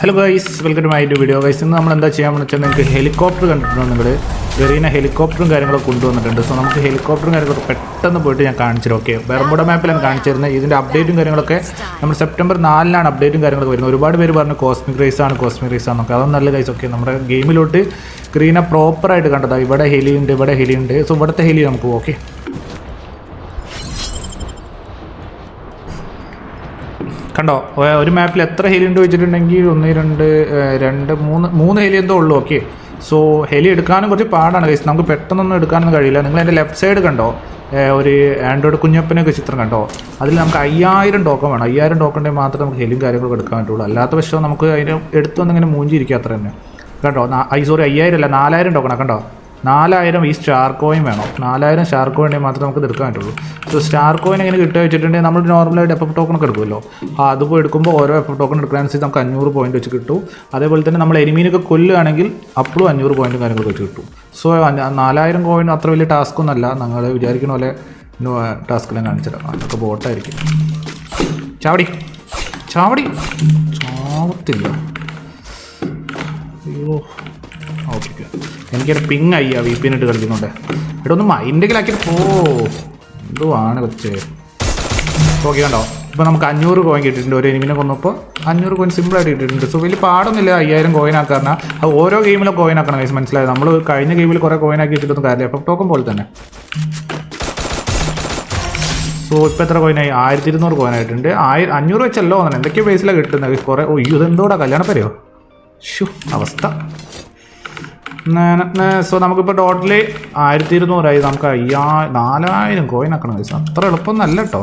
Hello guys welcome to my video guys ഇന്ന് നമ്മൾ എന്താ ചെയ്യാൻ വെച്ചാൽ നിങ്ങൾക്ക് ഹെലികോപ്റ്റർ കണ്ടിട്ടുണ്ട് നിങ്ങൾ? ഗറീന ഹെലികോപ്റ്ററും കാര്യങ്ങളൊക്കെ കൊണ്ടുവന്നിട്ടുണ്ട്. സോ നമുക്ക് ഹെലികോപ്റ്ററും കാര്യങ്ങളൊക്കെ പെട്ടെന്ന് പോയിട്ട് ഞാൻ കാണിച്ചിരും ഓക്കെ ബെർമുഡ മാപ്പിലാണ് കാണിച്ചിരുന്നത് ഇതിന്റെ അപ്ഡേറ്റും കാര്യങ്ങളൊക്കെ നമ്മൾ സെപ്റ്റംബർ നാലിനാണ് അപ്ഡേറ്റും കാര്യങ്ങളൊക്കെ വരുന്നത്. ഒരുപാട് പേര് പറഞ്ഞു കോസ്മിക് റേസ് ആണ് കോസ്മിക് റേസ് ആണെന്നൊക്കെ അതൊന്നും നല്ല ഗൈസ് ഓക്കെ നമ്മുടെ ഗെയിമിലോട്ട് ഗ്രീന പ്രോപ്പറായിട്ട് കണ്ടതാണ് ഇവിടെ ഹെലി ഉണ്ട് ഇവിടെ ഹെലി ഉണ്ട്. സോ ഇവിടുത്തെ ഹെലി നമുക്ക് ഓക്കെ കണ്ടോ? ഒരു മാപ്പിൽ എത്ര ഹെലി ഉണ്ട് വെച്ചിട്ടുണ്ടെങ്കിൽ ഒന്ന് രണ്ട് രണ്ട് മൂന്ന് മൂന്ന് ഹെലി എന്തോ ഉള്ളൂ ഓക്കെ സോ ഹെലി എടുക്കാനും കുറച്ച് പാടാണ് കേസ് നമുക്ക് പെട്ടെന്നൊന്നും എടുക്കാനൊന്നും കഴിയില്ല. നിങ്ങൾ എന്റെ ലെഫ്റ്റ് സൈഡ് കണ്ടോ? ഒരു ആൻഡ്രോയിഡ് കുഞ്ഞപ്പനൊക്കെ ചിത്രം കണ്ടോ? അതിൽ നമുക്ക് അയ്യായിരം ടോക്കൺ വേണം. അയ്യായിരം ടോക്കൺ ഉണ്ടെങ്കിൽ മാത്രമേ നമുക്ക് ഹെലിയും കാര്യങ്ങളൊക്കെ എടുക്കാൻ പറ്റുള്ളൂ. അല്ലാത്ത പക്ഷം നമുക്ക് അതിന് എടുത്തൊന്നിങ്ങനെ മൂഞ്ചിരിക്കുക അത്ര തന്നെ. കണ്ടോ? ഐ സോറി അയ്യായിരം അല്ല നാലായിരം ടോക്കണാ കണ്ടോ? നാലായിരം ഈ സ്റ്റാർ കോയിൻ വേണം. നാലായിരം സ്റ്റാർ കോയിൻ ഉണ്ടെങ്കിൽ മാത്രമേ നമുക്ക് എടുക്കാൻ പറ്റുള്ളൂ. സോ സ്റ്റാർ കോയിൻ എങ്ങനെ കിട്ടുക വെച്ചിട്ടുണ്ടെങ്കിൽ നമ്മൾ നോർമലായിട്ട് എഫ് ടോക്കൺ ഒക്കെ എടുക്കുമല്ലോ. ആ അതുപോലെ എടുക്കുമ്പോൾ ഓരോ എഫ് ടോക്കൺ എടുക്കാനനുസരിച്ച് നമുക്ക് അഞ്ഞൂറ് പോയിന്റ് വെച്ച് കിട്ടും. അതേപോലെ തന്നെ നമ്മൾ എനിമീനൊക്കെ കൊല്ലുകയാണെങ്കിൽ അപ്പോഴും അഞ്ഞൂറ് പോയിന്റ് കാര്യങ്ങളൊക്കെ വെച്ച് കിട്ടും. സോ നാലായിരം കോയിൻ അത്ര വലിയ ടാസ്ക് ഒന്നല്ല നിങ്ങൾ വിചാരിക്കുന്ന പോലെ ടാസ്കെല്ലാം കാണിച്ചിടാം അതൊക്കെ ബോട്ടായിരിക്കും ചാവടി. ചാവടി. ചാവത്തില്ല. അയ്യോ. ഓക്കെ എനിക്കൊരു പിങ് ആയി ആ വി പി ഇട്ട് കളിക്കുന്നുണ്ട് ഇവിടെ ഒന്ന് മൈൻഡെങ്കിലാക്കി പോ. എന്തുവാണ് കൊച്ചേ? ഓക്കെ കണ്ടോ? ഇപ്പോൾ നമുക്ക് അഞ്ഞൂറ് കോയിൻ കിട്ടിയിട്ടുണ്ട്. ഒരു എനിമിനെ കൊന്നപ്പോൾ അഞ്ഞൂറ് കോയിൻ സിമ്പിളായിട്ട് കിട്ടിയിട്ടുണ്ട്. സോ വലിയ പാടൊന്നുമില്ല. അയ്യായിരം കോയിൻ ആക്കാൻ അത് ഓരോ ഗെയിമിലും കോയിൻ ആക്കണം guys, മനസ്സിലായത് നമ്മൾ കഴിഞ്ഞ ഗെയിമിൽ കുറേ കോയിൻ ആക്കി വെച്ചിട്ടൊന്നും കാര്യമില്ല. ടോക്കൺ പോലെ തന്നെ. സോ ഇപ്പോൾ എത്ര കോയിനായി ആയിരത്തി ഇരുന്നൂറ് കോയിനായിട്ടുണ്ട് ആയിരം അഞ്ഞൂറ് വെച്ചല്ലോ അങ്ങനെ എന്തൊക്കെയോ ബേസിലാണ് കിട്ടുന്നത്. കുറേ ഓ ഇതെന്തോടാ? കല്യാണപ്പരയോ? ഷു അവസ്ഥ. സോ നമുക്കിപ്പോൾ ടോട്ടലി ആയിരത്തി ഇരുന്നൂറായി നമുക്ക് അയ്യാ നാലായിരം കോയിൻ ആക്കണം പൈസ അത്ര എളുപ്പമൊന്നല്ല കേട്ടോ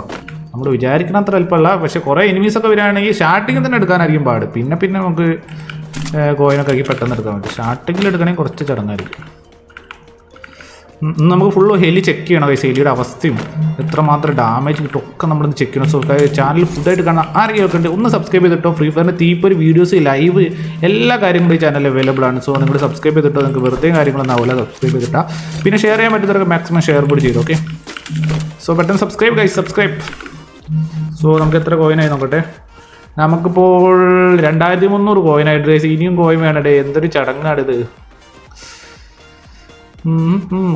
നമ്മൾ വിചാരിക്കണം അത്ര എളുപ്പമല്ല. പക്ഷേ കുറേ എനിമീസ് ഒക്കെ വരികയാണെങ്കിൽ സ്റ്റാർട്ടിങ്ങിൽ തന്നെ എടുക്കാനായിരിക്കും പാട്. പിന്നെ പിന്നെ നമുക്ക് കോയിനൊക്കെ ആക്കി പെട്ടെന്ന് എടുക്കാൻ പറ്റും. സ്റ്റാർട്ടിങ്ങിൽ എടുക്കണമെങ്കിൽ കുറച്ച് ചടങ്ങായിരിക്കും. നമുക്ക് ഫുള്ള് ഹെലി ചെക്ക് ചെയ്യണം കൈസ് ഹെലിയുടെ അവസ്ഥയും എത്രമാത്രം ഡാമേജ് കിട്ടും ഒക്കെ നമ്മൾ ചെക്ക് ചെയ്യണം. സോ ചാനൽ ഫുഡായിട്ട് കാണാൻ ആരെങ്കിലും ഒക്കെ ഉണ്ട് ഒന്ന് സബ്സ്ക്രൈബ് ചെയ്തിട്ടോ. ഫ്രീ ഫയറിന്റെ തീപ്പൊരു വീഡിയോസ് ലൈവ് എല്ലാ കാര്യങ്ങളും ഈ ചാനലിൽ അവൈലബിൾ ആണ്. സോ നിങ്ങൾ സബ്സ്ക്രൈബ് ചെയ്തിട്ടോ നിങ്ങൾക്ക് വെറുതെ കാര്യങ്ങളൊന്നും ആവില്ല സബ്സ്ക്രൈബ് ചെയ്തിട്ടാ. പിന്നെ ഷെയർ ചെയ്യാൻ പറ്റുന്നവർക്ക് മാക്സിമം ഷെയർ കൂടി ചെയ്തു ഓക്കെ സോ പെട്ടെന്ന് സബ്സ്ക്രൈബ് ഗൈസ് സബ്സ്ക്രൈബ് സോ നമുക്ക് എത്ര കോയിനായി നോക്കട്ടെ? നമുക്കിപ്പോൾ രണ്ടായിരത്തി മുന്നൂറ് കോയിനായിട്ട് ഇനിയും കോയിൻ വേണ്ടേ എന്തൊരു ചടങ്ങാണിത്.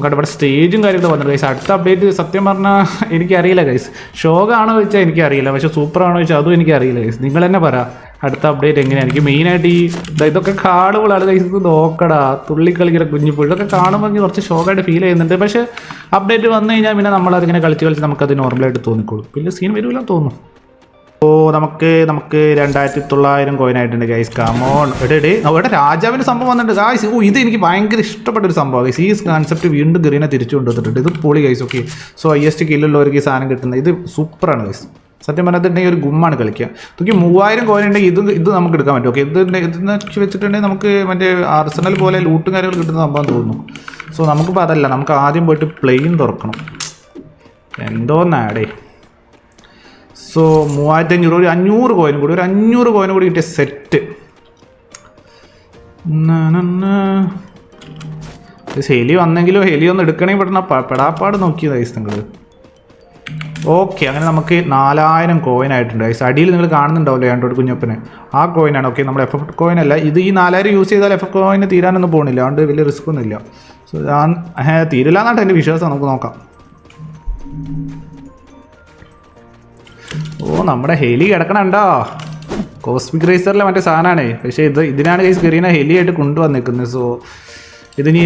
കണ്ടോ ഇവിടെ സ്റ്റേജും കാര്യങ്ങളും വന്നു ഗൈസ് അടുത്ത അപ്ഡേറ്റ് സത്യം പറഞ്ഞാൽ എനിക്കറിയില്ല ഗൈസ് ഷോകാണോ വെച്ചാൽ എനിക്കറിയില്ല പക്ഷെ സൂപ്പറാണോ വെച്ചാൽ അതും എനിക്കറിയില്ല ഗൈസ് നിങ്ങൾ തന്നെ പറ അടുത്ത അപ്ഡേറ്റ് എങ്ങനെയായിരിക്കും? എനിക്ക് മെയിനായിട്ട് ഈ ഇതൊക്കെ കാണുമ്പോഴാണ് ഗൈസ് ഇത് നോക്കടാ. തുള്ളിക്കളിക്കുന്ന കുഞ്ഞിപ്പോൾ കുഞ്ഞിപ്പൂ ഇതൊക്കെ കാണുമ്പോൾ എനിക്ക് കുറച്ച് ഷോക്കായിട്ട് ഫീൽ ചെയ്യുന്നുണ്ട്. പക്ഷേ അപ്ഡേറ്റ് വന്നു കഴിഞ്ഞാൽ പിന്നെ നമ്മളതിങ്ങനെ കളിച്ച് കളിച്ച് നമുക്കത് നോർമലായിട്ട് തോന്നിക്കോളും. പിന്നെ സീൻ വരുമല്ലോ തോന്നുന്നു. ഓ നമുക്ക് നമുക്ക് രണ്ടായിരത്തി തൊള്ളായിരം കോയിൻ ആയിട്ടുണ്ട് ഗൈസ് കമോൺ എടേ അവിടെ രാജാവിന്റെ സംഭവം വന്നിട്ടുണ്ട്. ഗൈസ് ഓ ഇത് എനിക്ക് ഭയങ്കര ഇഷ്ടപ്പെട്ട ഒരു സംഭവം ഗൈസ് ഈ കോൺസെപ്റ്റ് വീണ്ടും ഗ്രീനെ തിരിച്ചു കൊണ്ടുവന്നിട്ടുണ്ട്. ഇത് പൊളി guys okay so I S T കില്ലുള്ളവർക്ക് ഈ സാധനം കിട്ടുന്നത്. ഇത് സൂപ്പറാണ് ഗൈസ് സത്യം പറഞ്ഞിട്ടുണ്ടെങ്കിൽ ഒരു ഗുമ്മാണ് കളിക്കുക നോക്കി മൂവായിരം കോയിൻ ഉണ്ടെങ്കിൽ ഇത് ഇത് നമുക്ക് എടുക്കാൻ പറ്റും. ഓക്കെ ഇത് ഇതെന്ന് വെച്ചിട്ടുണ്ടെങ്കിൽ നമുക്ക് മറ്റേ ആർസണൽ പോലെ ലൂട്ടും കാര്യങ്ങൾ കിട്ടുന്ന സംഭവം തോന്നുന്നു സോ നമുക്കിപ്പോൾ അതല്ല. നമുക്ക് ആദ്യം പോയിട്ട് പ്ലെയിൻ തുറക്കണം. എന്തോന്നാടേ സോ മൂവായിരത്തി അഞ്ഞൂറ് ഒരു അഞ്ഞൂറ് കോയിനും കൂടി ഒരു അഞ്ഞൂറ് കോയിനും കൂടി കിട്ടിയ സെറ്റ് ഹെലി വന്നെങ്കിലോ ഹെലി ഒന്ന് എടുക്കണേ പെട്ടെന്ന് പെടാപ്പാട് നോക്കിയത് ഐസ് നിങ്ങൾ ഓക്കെ അങ്ങനെ നമുക്ക് നാലായിരം കോയിൻ ആയിട്ടുണ്ട് ഐസ് അടിയിൽ നിങ്ങൾ കാണുന്നുണ്ടാവില്ലോ ആൻഡ്രോയിഡ് കുഞ്ഞപ്പന്. ആ കോയിനാണ് ഓക്കെ നമ്മൾ എഫ് കോയിൻ അല്ല. ഇത് ഈ നാലായിരം യൂസ് ചെയ്താൽ എഫ് എഫ് കോയിന് തീരാനൊന്നും പോകുന്നില്ല അതുകൊണ്ട് വലിയ റിസ്ക് ഒന്നുമില്ല. സോ ഞാൻ തീരില്ല എന്നാട്ടോ എന്റെ വിശ്വാസം. നമുക്ക് നോക്കാം. ഓ നമ്മുടെ ഹെലി കിടക്കണുണ്ടോ? കോസ്മിക് റേസറിലെ മറ്റേ സാധനമാണ് പക്ഷേ ഇത് ഇതിനാണ് കയറിയ ഹെലി ആയിട്ട് കൊണ്ടുവന്നിരിക്കുന്നത് സോ ഇതിനി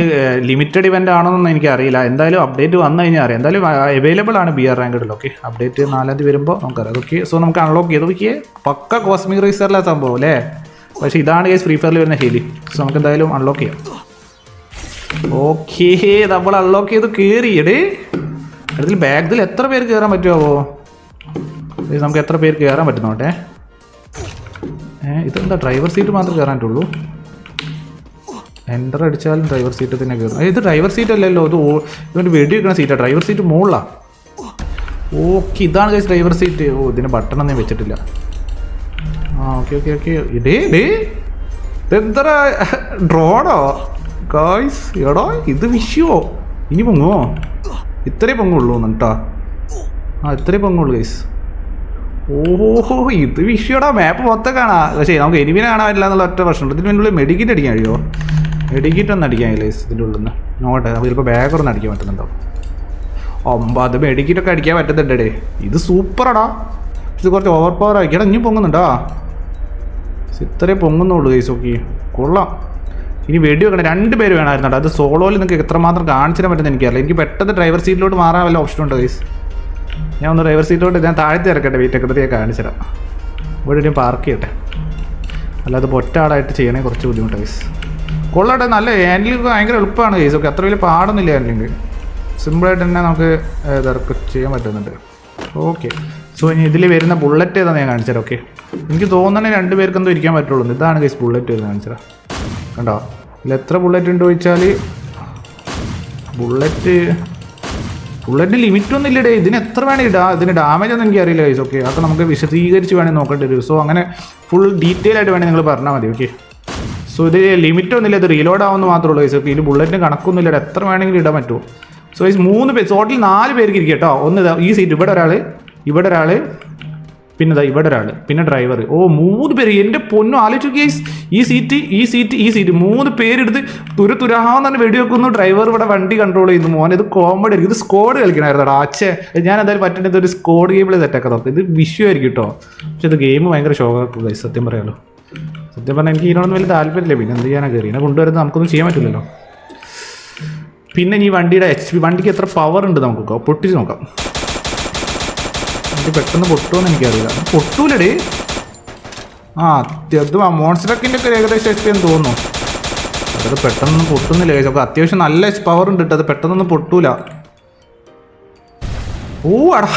ലിമിറ്റഡ് ഇവന്റ് ആണോന്നൊന്നും എനിക്കറിയില്ല. എന്തായാലും അപ്ഡേറ്റ് വന്നു കഴിഞ്ഞാൽ അറിയാം. എന്തായാലും അവൈലബിൾ ആണ് ബി ആർ റാങ്കഡിൽ ഓക്കെ അപ്ഡേറ്റ് നാലാം തീയതി വരുമ്പോൾ നമുക്കറിയാം. അതൊക്കെ സോ നമുക്ക് അൺലോക്ക് ചെയ്ത് നോക്കിയേ. പക്ക കോസ്മിക് റേസറിലെ സംഭവം അല്ലേ? പക്ഷേ ഇതാണ് കേസ് ഫ്രീ ഫയറിൽ വരുന്ന ഹെലി. സോ നമുക്ക് എന്തായാലും അൺലോക്ക് ചെയ്യാം. ഓക്കേ നമ്മൾ അൺലോക്ക് ചെയ്ത് കയറിയടേ അതിൽ ബാഗിൽ എത്ര പേര് കയറാൻ പറ്റുമോ നമുക്ക് എത്ര പേർക്ക് കയറാൻ പറ്റുന്നോട്ടെ? ഇതെന്താ ഡ്രൈവർ സീറ്റ് മാത്രമേ കയറാനുള്ളൂ എന്റർ അടിച്ചാലും ഡ്രൈവർ സീറ്റ് തന്നെ കയറും. ഇത് ഡ്രൈവർ സീറ്റ് അല്ലല്ലോ ഇത് ഇവന്റെ വെടി വെക്കണ സീറ്റാണ് ഡ്രൈവർ സീറ്റ് മുകളിലാണ് ഓക്കെ ഇതാണ് കഴിച്ച് ഡ്രൈവർ സീറ്റ് ഓ ഇതിന് ബട്ടൺ ഒന്നും വെച്ചിട്ടില്ല. ആ ഓക്കെ ഓക്കെ ഓക്കെ ഇടേ ഡേ ഇതെന്താ ഡ്രോണോ ഗായ്സ് എടോ ഇത് വിഷയോ. ഇനി പൊങ്ങുമോ ഇത്രേ പൊങ്ങുള്ളൂ എന്നിട്ടാ ആ ഇത്രേ പൊങ്ങുള്ളൂ ഗൈസ് ഓഹോ ഇത് വിഷയടാ മാപ്പ് മൊത്തം കാണാ പക്ഷേ നമുക്ക് എനിമിനെ കാണാൻ പറ്റില്ല എന്നുള്ള ഒറ്റ പ്രശ്നമുണ്ട്. ഇതിന് മുന്നിൽ മെഡിക്കിറ്റ് അടിക്കാൻ കഴിയുമോ? മെഡിക്കിറ്റ് ഒന്ന് അടിക്കാൻ കഴിയില്ല ഇതിന്റെ ഉള്ളിൽ നിന്ന് നോട്ടെ നമുക്ക് ചിലപ്പോൾ ബാഗറൊന്നും അടിക്കാൻ പറ്റുന്നുണ്ടോ? ഒമ്പത് മെഡിക്കിറ്റൊക്കെ അടിക്കാൻ പറ്റുന്നുണ്ടേ ഇത് സൂപ്പറാടാ. ഇത് കുറച്ച് ഓവർ പവർ ആക്കിയാടാ ഇനി പൊങ്ങുന്നുണ്ടോ? ഇത്രേ പൊങ്ങുന്നുള്ളൂ കേസ് ഓക്കെ കൊള്ളാം. ഇനി വെടി വെക്കണം രണ്ട് പേര് വേണമായിരുന്നുണ്ടോ അത് സോളോയിൽ നിങ്ങൾക്ക് എത്രമാത്രം കാണിച്ചിരാൻ പറ്റുമെന്ന് എനിക്കറിയില്ല. എനിക്ക് പെട്ടെന്ന് ഡ്രൈവർ സീറ്റിലോട്ട് മാറാൻ വല്ല ഓപ്ഷൻ ഉണ്ടോ കേസ് ഞാൻ ഒന്ന് ഡ്രൈവർ സീറ്റിലോട്ട് ഞാൻ താഴ്ത്തി ഇറക്കട്ടെ വെയിറ്റ് കാണിച്ചിടാം ഇവിടെ ഒരു പാർക്ക് ചെയ്യട്ടെ. അല്ലാതെ ഇപ്പോൾ ഒറ്റ ചെയ്യണേ കുറച്ച് ബുദ്ധിമുട്ടാണ് ഗൈസ് കൊള്ളട്ടെ നല്ല ഹാൻഡിലിംഗ് ഭയങ്കര എളുപ്പമാണ് ഗൈസ് ഒക്കെ അത്ര വലിയ പാടൊന്നുമില്ല ഹാൻഡിലിംഗ് സിമ്പിളായിട്ട് തന്നെ നമുക്ക് ഇതൊക്കെ ചെയ്യാൻ പറ്റുന്നുണ്ട്. ഓക്കെ സോ ഇനി ഇതിൽ വരുന്ന ബുള്ളറ്റ് ഏതാണെന്ന് ഞാൻ കാണിച്ചുതരാം ഓക്കെ എനിക്ക് തോന്നണേ രണ്ട് പേർക്കെന്തോ ഇരിക്കാൻ പറ്റുള്ളൂ. ഇതാണ് ഗൈസ് ബുള്ളറ്റ് വരുന്നത് കാണിച്ചത് കണ്ടോ? ഇതിൽ എത്ര ബുള്ളറ്റ് ഉണ്ട് ചോദിച്ചാൽ ബുള്ളറ്റ് ബുള്ളറ്റിന് ലിമിറ്റൊന്നും ഇല്ലടേ. ഇതിന് എത്ര വേണേ ഇടാം. ഇതിന് ഡാമേജ് ഒന്നും എനിക്ക് അറിയില്ല ഗൈസ് ഓക്കെ അതൊക്കെ നമുക്ക് വിശദീകരിച്ച് വേണേൽ നോക്കേണ്ടി വരും. സോ അങ്ങനെ ഫുൾ ഡീറ്റെയിൽ ആയിട്ട് വേണേൽ നിങ്ങൾ പറഞ്ഞാൽ മതി. ഓക്കെ സോ ഇത് ലിമിറ്റൊന്നുമില്ല ഇത് റീലോഡ് ആവുമെന്ന് മാത്രമേ ഉള്ളൂ ഗൈസ് ഓക്കെ ഇതിൽ ബുള്ളറ്റിന് കണക്കൊന്നുമില്ല ഇത് എത്ര വേണമെങ്കിലും ഇടാൻ പറ്റുമോ? സോ ഗൈസ് മൂന്ന് പേര് ടോട്ടൽ നാല് പേർക്ക് ഇരിക്കും കേട്ടോ ഒന്ന് ഈ സീറ്റ് ഇവിടെ ഒരാൾ ഇവിടെ ഒരാൾ പിന്നെ ദാ ഇവിടെ ഒരാൾ പിന്നെ ഡ്രൈവർ ഓ മൂന്ന് പേര്. എന്റെ പൊന്നും ആലോചിച്ചു ഗേസ് ഈ സീറ്റ് ഈ സീറ്റ് ഈ സീറ്റ് മൂന്ന് പേരെടുത്ത് തുര തുരാന്ന് തന്നെ വെടിവെക്കുന്നു. ഡ്രൈവർ ഇവിടെ വണ്ടി കൺട്രോൾ ചെയ്യുന്നു. മോനെ ഇത് കോമഡി ആയിരിക്കും. ഇത് സ്കോഡ് കളിക്കണമായിരുന്നു അച്ഛേ ഞാൻ എന്തായാലും പറ്റേണ്ടത് ഒരു സ്കോഡ് ഗെയിമിൽ സെറ്റാക്കാൻ നോക്കാം ഇത് വിഷയമായിരിക്കും കേട്ടോ പക്ഷെ ഇത് ഗെയിം ഭയങ്കര ഷോക്കാക്കും ഗൈസ് സത്യം പറയാലോ. സത്യം പറഞ്ഞാൽ എനിക്ക് ഇതിനോടൊന്നും വലിയ താല്പര്യമില്ല. പിന്നെ എന്ത് ചെയ്യാനാണ് കയറി എന്നെ കൊണ്ടുവരുന്നത് നമുക്കൊന്നും ചെയ്യാൻ പറ്റില്ലല്ലോ പിന്നെ ഈ വണ്ടിയുടെ എച്ച് പി വണ്ടിക്ക് എത്ര പവർ ഉണ്ട് നമുക്ക്. പൊട്ടിച്ച് നോക്കാം. എനിക്ക് പെട്ടെന്ന് പൊട്ടുമെന്ന് എനിക്കറിയില്ല. പൊട്ടൂലടി. ആ അത് മോൺസ്റ്ററക്കിന്റെ ഒക്കെ ഏകദേശം എച്ച് പി എന്ന് തോന്നുന്നു. അതത് പെട്ടെന്നൊന്നും പൊട്ടുന്നില്ല. ചേച്ചി അപ്പോൾ അത്യാവശ്യം നല്ല പവർ ഉണ്ട് കേട്ടോ അത് പെട്ടെന്നൊന്നും പൊട്ടൂല. ഓ അടാ.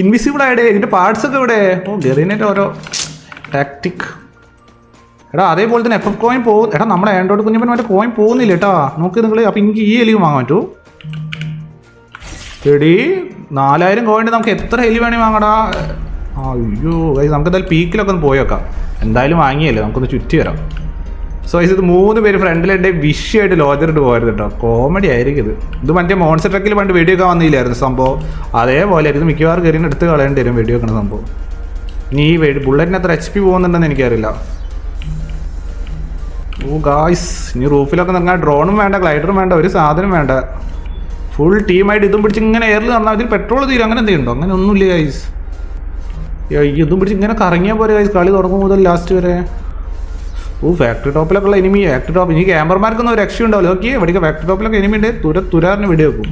ഇൻവിസിബിൾ ആയിടേ. ഇതിന്റെ പാർട്സ് ഒക്കെ ഇവിടെ ഓ ഗെറിനേറ്റ് ഓരോ ടാക്ടിക് എടാ അതേപോലെ തന്നെ എഫ് കോയിൻ പോകും എടാ നമ്മുടെ ആൻഡ്രോയിഡ് കുഞ്ഞപ്പൻ മറ്റേ കോയിൻ പോകുന്നില്ല കേട്ടാ നോക്ക് നിങ്ങൾ അപ്പം എനിക്ക് ഈ എലിയും വാങ്ങാൻ പറ്റൂ. എടി നാലായിരം കോയിന്റെ നമുക്ക് എത്ര ഹെലി വേണേ വാങ്ങടാ. അയ്യോ guys, നമുക്ക് എന്തായാലും പീക്കിലൊക്കെ ഒന്ന് പോയേക്കാം. എന്തായാലും വാങ്ങിയല്ലേ നമുക്കൊന്ന് ചുറ്റി വരാം. സോ ഇത് മൂന്ന് പേര് ഫ്രണ്ടിലെന്റെ വിഷയമായിട്ട് ലോജറിട്ട് പോയത് കേട്ടോ കോമഡി ആയിരിക്കും ഇത്. ഇത് മറ്റേ മോൺസ്റ്റർ ട്രക്കിൽ പണ്ട് വെടിയൊക്കെ വന്നില്ലായിരുന്നു സംഭവം. അതേപോലെ ഇത് മിക്കവാറും കയറി എടുത്ത് കളയേണ്ടി വരും വെടിവെക്കണ സംഭവം. ഇനി ഈ വെടി ബുള്ളറ്റിന് എത്ര എച്ച് പി പോകുന്നുണ്ടെന്ന് എനിക്കറിയില്ല. ഓ ഗായ്സ് ഇനി റൂഫിലൊക്കെ നിറങ്ങാൻ ഡ്രോണും വേണ്ട ഗ്ലൈഡറും വേണ്ട ഒരു സാധനം വേണ്ട. ഫുൾ ടീമായിട്ട് ഇതും പിടിച്ച് ഇങ്ങനെ എയറിൽ നടന്നാൽ ഇതിൽ പെട്രോൾ തീരും. അങ്ങനെ എന്തെയുണ്ടോ അങ്ങനെ ഒന്നുമില്ല ഗൈസ് ഇതും പിടിച്ച് ഇങ്ങനെ കറങ്ങിയാൽ പോരെ ഗൈസ് കളി തുടങ്ങും മുതൽ ലാസ്റ്റ് വരെ. ഓ ഫാക്ടറി ടോപ്പിലൊക്കെ ഉള്ള എനിമി ഫാക്ടറി ടോപ്പ്. ഇനി ക്യാമറമാർക്കൊന്നും ഒരു രക്ഷ ഉണ്ടാവില്ല. ഓക്കെ ഇവിടേക്ക് ഫാക്ടറി ടോപ്പിലൊക്കെ എനിമി ഉണ്ട്. തുര തുരാറിന് വെടി വെക്കും.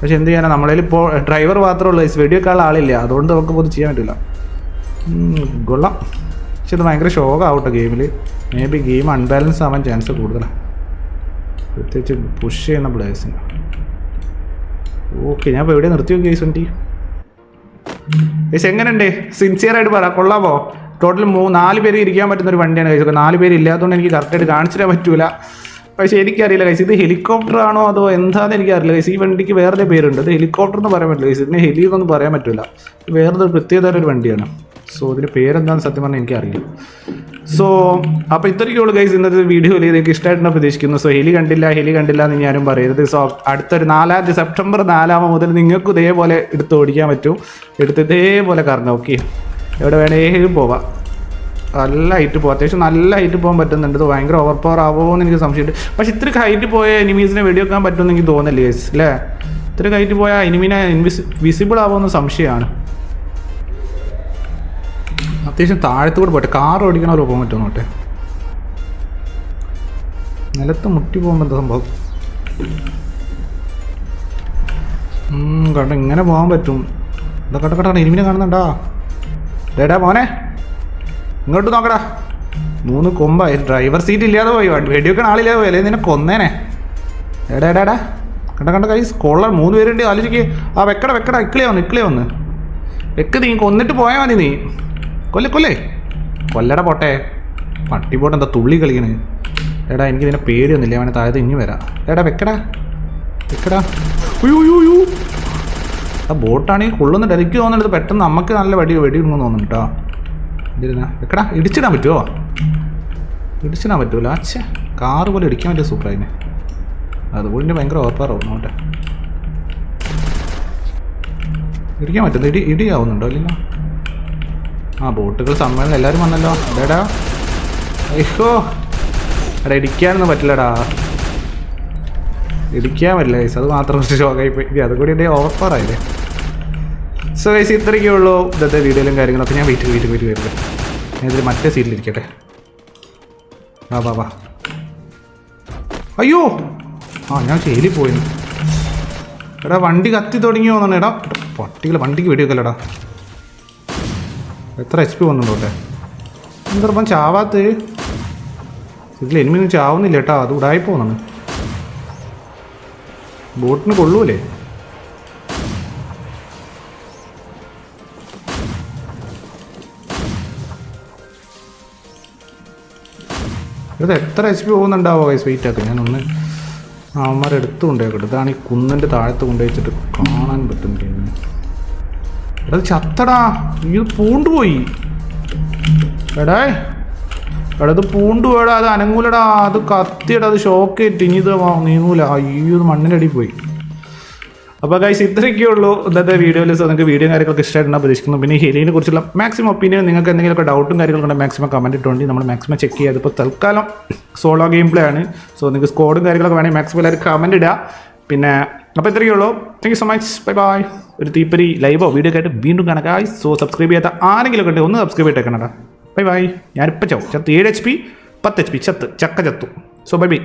പക്ഷെ എന്ത് ചെയ്യാനാണ് നമ്മളതിൽ ഇപ്പോൾ ഡ്രൈവർ മാത്രമേ ഉള്ളൂ ഗൈസ് വെടി വെക്കാനുള്ള ആളില്ല. അതുകൊണ്ട് നമുക്ക് ഇപ്പോൾ ചെയ്യാൻ പറ്റില്ല. കൊള്ളാം. പക്ഷെ ഇത് ഭയങ്കര ഷോക്കാവട്ടെ ഗെയിമിൽ മേ ബി ഗെയിം അൺബാലൻസ് ആവാൻ ചാൻസ് കൂടുതലാണ് പ്രത്യേകിച്ച് പുഷ് ചെയ്യുന്ന പ്ലേയേഴ്സിന് ഓക്കെ ഞാൻ എവിടെ നിർത്തി നോക്കി ട്വന്റി ഏസ് എങ്ങനെയുണ്ട്? സിൻസിയർ ആയിട്ട് പറ കൊള്ളാമോ ടോട്ടൽ മൂ നാല് പേര് ഇരിക്കാൻ പറ്റുന്ന ഒരു വണ്ടിയാണ് കഴിച്ചത് നാല് പേര് ഇല്ലാത്തതുകൊണ്ട് എനിക്ക് കറക്റ്റായിട്ട് കാണിച്ചു തരാൻ പറ്റൂല. പക്ഷേ എനിക്കറിയില്ല കൈസ് ഇത് ഹെലികോപ്റ്റർ ആണോ അതോ എന്താണെന്ന് എനിക്കറിയില്ല കൈസ് ഈ വണ്ടിക്ക് വേറെ പേരുണ്ട്. ഇത് ഹെലികോപ്റ്റർ എന്ന് പറയാൻ പറ്റില്ല കൈസ് ഇതിന് ഹെലി എന്നൊന്നും പറയാൻ പറ്റില്ല വേറെ പ്രത്യേകതരം ഒരു വണ്ടിയാണ്. സോ ഇതിന്റെ പേരെന്താണെന്ന് സത്യം പറഞ്ഞാൽ എനിക്കറിയില്ല. സോ അപ്പോൾ ഇത്രയ്ക്കുള്ളൂ ഗൈസ് ഇന്നത്തെ വീഡിയോയിൽ നിങ്ങൾക്ക് ഇഷ്ടമായിട്ടാണ് പ്രതീക്ഷിക്കുന്നു. സോ ഹെലി കണ്ടില്ല ഹെലി കണ്ടില്ല എന്ന് ഞാനും പറയരുത്. സോ അടുത്തൊരു നാലാം സെപ്റ്റംബർ നാലാമ മുതൽ നിങ്ങൾക്ക് ഇതേപോലെ എടുത്ത് ഓടിക്കാൻ പറ്റും. എടുത്ത് ഇതേപോലെ കറങ്ങാം ഓക്കെ എവിടെ വേണേലും പോവാം. നല്ല ഹൈറ്റ് പോകും അത്യാവശ്യം നല്ല ഹൈറ്റ് പോകാൻ പറ്റുന്നുണ്ട്. ഇത് ഭയങ്കര ഓവർ പവർ ആവുമോ എന്ന് എനിക്ക് സംശയമുണ്ട്. പക്ഷെ ഇത്ര ഹൈറ്റ് പോയ എനിമീസിനെ വെടിവെക്കാൻ പറ്റുമെന്ന് എനിക്ക് തോന്നില്ല ഗൈസ് അല്ലേ ഇത്ര ഹൈറ്റ് പോയാൽ എനിമീനെ ഇൻവിസ് വിസിബിൾ ആവുമെന്ന് സംശയമാണ്. അത്യാവശ്യം താഴത്തുകൂടെ പോട്ടെ. കാർ ഓടിക്കണമല്ലോ പോകാൻ പറ്റുമോ നോട്ടെ നിലത്ത് മുട്ടി പോകുമ്പോൾ എന്താ സംഭവം. കേട്ടോ ഇങ്ങനെ പോകാൻ പറ്റും. എന്താ കണ്ട കണ്ടാ ഇരുമിനെ കാണുന്നുണ്ടാ? ഡേടാ മോനെ. ഇങ്ങോട്ട് നോക്കടാ. മൂന്ന് കൊമ്പായി. ഡ്രൈവർ സീറ്റ് ഇല്ലാതെ പോയി. വെടിവെക്കണ ആളില്ലാതെ പോയി. അല്ലെങ്കിൽ നിന്നെ കൊന്നേനെ. എടാ എടാ എടാ കണ്ട കണ്ട കൈ കൊള്ളാൻ മൂന്ന് പേരുണ്ട്. ആലോചിക്കുക ആ വെക്കട വെക്കട. ഇക്കിളിയാ വന്ന് ഇക്കിളിയാ വന്ന്. വെക്ക് നീ കൊന്നിട്ട് പോയാൽ മതി നീ. കൊല്ലേ കൊല്ലേ. കൊല്ലട പോട്ടെ. പട്ടി പോട്ടെ എന്താ തുള്ളി കളിക്കണ്. എടാ എനിക്ക് ഇതിനെ പേടിയൊന്നുമില്ല. അവനെ താഴത്ത് ഇനി വരാം. എടാ വെക്കടാ. വെക്കടാ. ആ ബോട്ടാണെങ്കിൽ കൊള്ളുന്നുണ്ട്. എനിക്ക് തോന്നുന്നുണ്ട് പെട്ടെന്ന് നമുക്ക് നല്ല വെടി വെടി ഇടുമെന്ന് തോന്നുന്നു കേട്ടോ ഇതിരുന്നാ വെക്കടാ. ഇടിച്ചിടാൻ പറ്റുമോ ഇടിച്ചിടാൻ പറ്റുമല്ലോ അച്ഛേ. കാറ് പോലെ ഇടിക്കാൻ പറ്റിയ സൂപ്പറായിനെ അതുപോലെ ഭയങ്കര ഓർപ്പാറാവും നോട്ടെ ഇടിക്കാൻ പറ്റുന്നത് ഇടി ഇടിയാവുന്നുണ്ടോ ഇല്ലല്ലോ? ആ ബോട്ടുകൾ സമ്മേളനം എല്ലാവരും വന്നല്ലോ. അതേടാ അയ്യോ. എടാ ഇടിക്കാനൊന്നും പറ്റില്ലടാ. ഇടിക്കാൻ പറ്റില്ല ഗൈസ് അത് മാത്രം ഷോക്കായി പോയി. ഇത് അതുകൂടി എന്റെ ഓഫറായില്ലേ സോ ഗൈസ് ഇത്രയൊക്കെ ഉള്ളൂ ഇന്നത്തെ വീഡിയോയിലും കാര്യങ്ങളൊക്കെ ഞാൻ വെയിറ്റ് വെയിറ്റ് വെയിറ്റ് വരില്ല ഞാൻ ഇതിൽ മറ്റേ സീറ്റിലിരിക്കട്ടെ വാ വാ വാ. അയ്യോ. ആ ഞാൻ ജയിലിൽ പോയിരുന്നു എടാ വണ്ടി കത്തി തുടങ്ങിയോന്നാണ് എടാ പട്ടികൾ വണ്ടിക്ക് വെടിവെക്കല്ലടാ. എത്ര എച്ച് പി വന്നുണ്ടോട്ടെ എന്തപ്പം ചാവാത്ത? ഇതിൽ എനിമി ചാവുന്നില്ല കേട്ടോ അത് ഉടായി പോകുന്നു ബോട്ടിന് കൊള്ളൂലേ? ഇത് എത്ര എച്ച് പി പോകുന്നുണ്ടാവോ ഈ വെയിറ്റ് ആക്കി ഞാനൊന്ന് ഒന്ന് കൊണ്ടുപോയിക്കോട്ടെ ഇതാണ് ഈ കുന്നിന്റെ താഴത്ത് കൊണ്ടുവച്ചിട്ട് കാണാൻ പറ്റുന്നില്ല എടാ ചത്തടാ. ഇത് പൂണ്ടുപോയി എടേ എടാ ഇത് പൂണ്ടുപോയടാ അത് അനങ്ങൂലടാ. അത് കത്തിയടാ അത് ഷോക്ക് ആയിട്ട് ഇനി ഇത് നീങ്ങൂല. അയ്യോ ഇത് അടിയിൽ പോയി. അപ്പോൾ ഗൈസ് ഇത്രയൊക്കെ ഉള്ളൂ ഇന്നത്തെ വീഡിയോയിൽ നിങ്ങൾക്ക് വീഡിയോ കാര്യങ്ങളൊക്കെ ഇഷ്ടമായിട്ടാണ് പ്രതീക്ഷിക്കുന്നു. പിന്നെ ഹെലിനെ കുറിച്ചുള്ള മാക്സിമം ഒപ്പീനിയൻ നിങ്ങൾക്ക് എന്തെങ്കിലുമൊക്കെ ഡൗട്ടും കാര്യങ്ങളൊക്കെ മാക്സിമം കമന്റ് ഇട്ടുകൊണ്ട് നമ്മൾ മാക്സിമം ചെക്ക് ചെയ്യുക അതിപ്പോൾ തൽക്കാലം സോളോ ഗെയിം പ്ലേ ആണ്. സോ നിങ്ങൾക്ക് സ്കോഡും കാര്യങ്ങളൊക്കെ വേണമെങ്കിൽ മാക്സിമം എല്ലാവരും കമന്റ് ഇടുക. പിന്നെ അപ്പോൾ ഇത്രയേ ഉള്ളൂ. Thank you so much bye bye ഒരു തീപ്പരി ലൈവോ വീഡിയോ ആയിട്ട് വീണ്ടും കണക്കായി സോ സബ്സ്ക്രൈബ് ചെയ്യാത്ത ആരെങ്കിലും ഉണ്ടെങ്കിൽ ഒന്ന് സബ്സ്ക്രൈബ് ചെയ്തേക്കണടാ ബൈ ബൈ ഞാനിപ്പോൾ ചാവും ചത്ത്. ഏഴ് എച്ച് പി പത്ത് എച്ച് പി ചത്ത്. ചക്ക ചത്തു. So bye bye